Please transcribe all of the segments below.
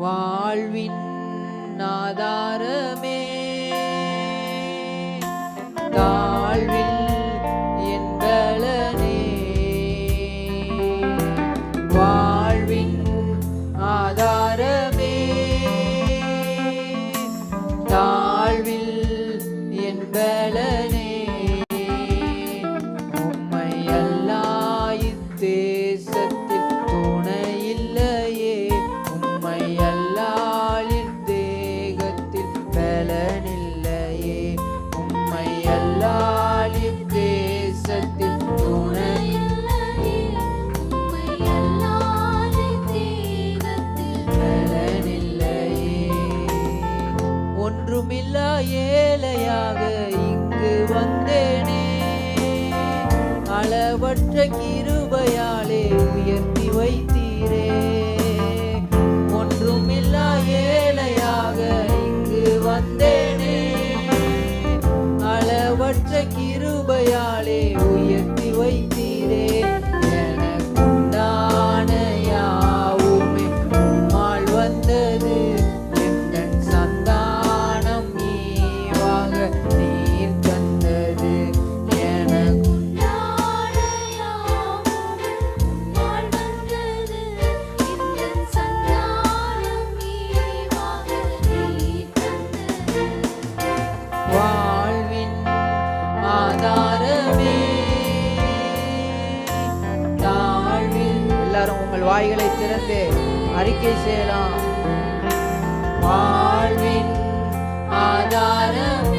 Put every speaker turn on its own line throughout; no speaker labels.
வாழ்வின் ஆதாரமே. உமது கிருபையாலே உயர்த்தி வைத்தீரே. எல்லாரும் உங்கள் வாய்களை திறந்து அறிக்கை செய்யலாம். வாழ்வின் ஆதாரம்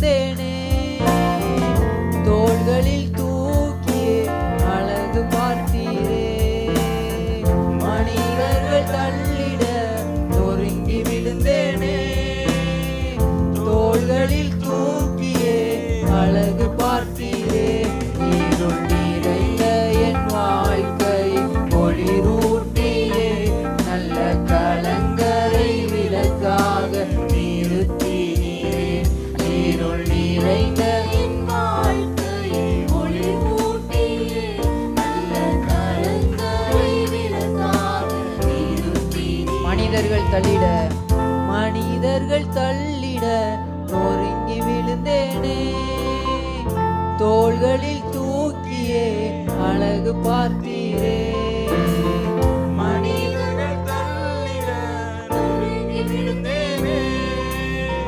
ಸಿಗುತ್ತೇನೆ அழகு பார்த்தீரே.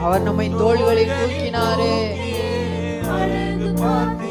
அவர் நம்மை தோள்களில் தூக்கினாரே. அழகு பார்த்தீர்.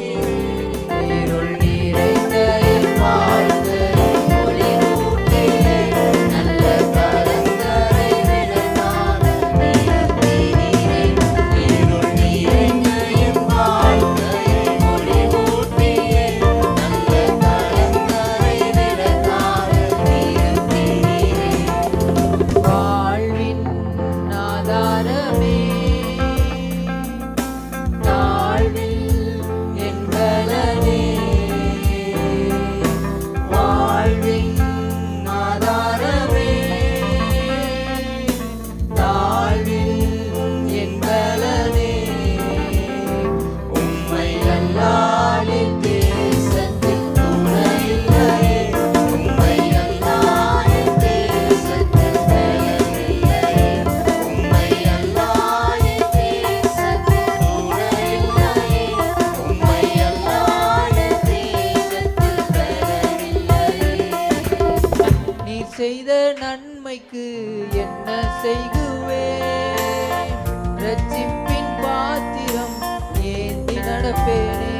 தீமைக்கு என்ன செய்குவேன் ரட்சிப்பின் பாத்திரம் ஏந்தி நடப்பேனே.